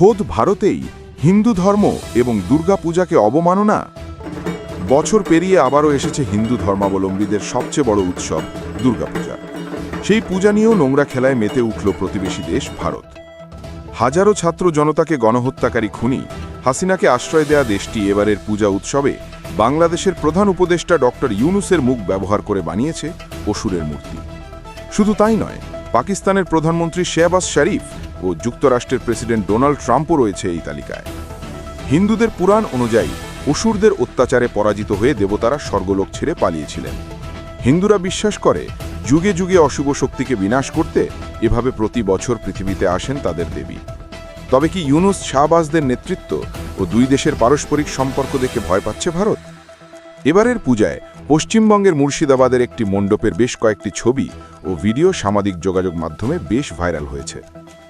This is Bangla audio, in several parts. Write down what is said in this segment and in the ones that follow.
খোদ ভারতেই হিন্দু ধর্ম এবং দুর্গাপূজাকে অবমাননা? বছর পেরিয়ে আবারও এসেছে হিন্দু ধর্মাবলম্বীদের সবচেয়ে বড় উৎসব, দুর্গাপূজা। সেই পূজা নিয়েও নোংরা খেলায় মেতে উঠল প্রতিবেশী দেশ ভারত। হাজারো ছাত্র জনতাকে গণহত্যাকারী খুনি, হাসিনাকে আশ্রয় দেয়া দেশটি এবারের পূজা উৎসবে বাংলাদেশের প্রধান উপদেষ্টা ডক্টর ইউনুসের মুখ ব্যবহার করে বানিয়েছে অসুরের মূর্তি। শুধু তাই নয়, পাকিস্তানের প্রধানমন্ত্রী শেহবাজ শরীফ ও যুক্তরাষ্ট্রের প্রেসিডেন্ট ডোনাল্ড ট্রাম্পও রয়েছে এই তালিকায়। হিন্দুদের পুরাণ অনুযায়ী অসুরদের অত্যাচারে পরাজিত হয়ে দেবতারা স্বর্গলোক ছেড়ে পালিয়েছিলেন। হিন্দুরা বিশ্বাস করে, যুগে যুগে অশুভ শক্তিকে বিনাশ করতে এভাবে প্রতি বছর পৃথিবীতে আসেন তাদের দেবী। তবে কি ইউনুস শাহবাজদের নেতৃত্ব ও দুই দেশের পারস্পরিক সম্পর্ক দেখে ভয় পাচ্ছে ভারত? এবারের পূজায় পশ্চিমবঙ্গের মুর্শিদাবাদের একটি মণ্ডপের বেশ কয়েকটি ছবি ও ভিডিও সামাজিক যোগাযোগ মাধ্যমে বেশ ভাইরাল হয়েছে।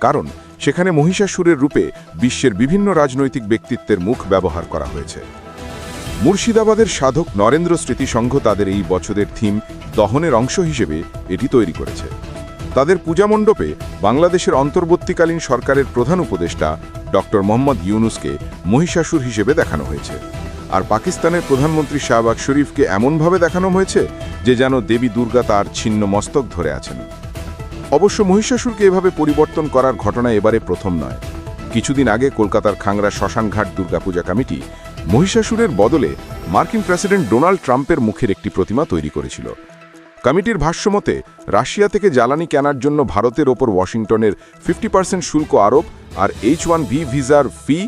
কারণ সেখানে মহিষাসুরের রূপে বিশ্বের বিভিন্ন রাজনৈতিক ব্যক্তিত্বের মুখ ব্যবহার করা হয়েছে। মুর্শিদাবাদের সাধক নরেন্দ্র স্মৃতিসংঘ তাদের এই বছরের থিম দহনের অংশ হিসেবে এটি তৈরি করেছে। তাদের পূজা মণ্ডপে বাংলাদেশের অন্তর্বর্তীকালীন সরকারের প্রধান উপদেষ্টা ডক্টর মোহাম্মদ ইউনুসকে মহিষাসুর হিসেবে দেখানো হয়েছে। আর পাকিস্তানের প্রধানমন্ত্রী শাহবাগ শরীফকে এমনভাবে দেখানো হয়েছে যে যেন দেবী দুর্গা তার ছিন্ন মস্তক ধরে আছেন। অবশ্য মহিষাসুরকে এভাবে পরিবর্তন করার ঘটনা এবারে প্রথম নয়। কিছুদিন আগে কলকাতার খাংরা শ্মশানঘাট দুর্গাপূজা কমিটি মহিষাসুরের বদলে মার্কিন প্রেসিডেন্ট ডোনাল্ড ট্রাম্পের মুখের একটি প্রতিমা তৈরি করেছিল। কমিটির ভাষ্যমতে রাশিয়া থেকে জ্বালানি কেনার জন্য ভারতের ওপর ওয়াশিংটনের ফিফটি পার্সেন্ট শুল্ক আরোপ আর এইচ ওয়ান ভি ভিসার ফি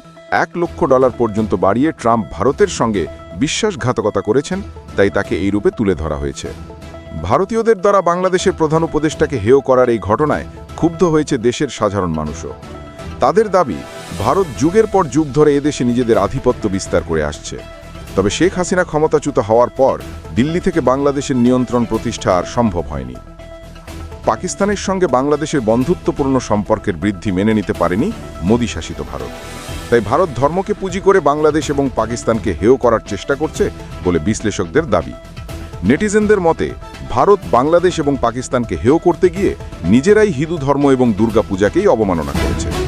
এক লক্ষ ডলার পর্যন্ত বাড়িয়ে ট্রাম্প ভারতের সঙ্গে বিশ্বাসঘাতকতা করেছেন, তাই তাকে এই রূপে তুলে ধরা হয়েছে। ভারতীয়দের দ্বারা বাংলাদেশের প্রধান উপদেষ্টাকে হেয় করার এই ঘটনায় ক্ষুব্ধ হয়েছে দেশের সাধারণ মানুষও। তাদের দাবি, ভারত যুগের পর যুগ ধরে এদেশে নিজেদের আধিপত্য বিস্তার করে আসছে। তবে শেখ হাসিনা ক্ষমতাচ্যুত হওয়ার পর দিল্লি থেকে বাংলাদেশের নিয়ন্ত্রণ প্রতিষ্ঠা আর সম্ভব হয়নি। পাকিস্তানের সঙ্গে বাংলাদেশের বন্ধুত্বপূর্ণ সম্পর্কের বৃদ্ধি মেনে নিতে পারেনি মোদী শাসিত ভারত। তাই ভারত ধর্মকে পুঁজি করে বাংলাদেশ এবং পাকিস্তানকে হেয় করার চেষ্টা করছে বলে বিশ্লেষকদের দাবি। নেটিজেনদের মতে, ভারত, বাংলাদেশ এবং পাকিস্তানকে হেয় করতে গিয়ে নিজেরাই হিন্দু ধর্ম এবং দুর্গা পূজাকেই অবমাননা করেছে।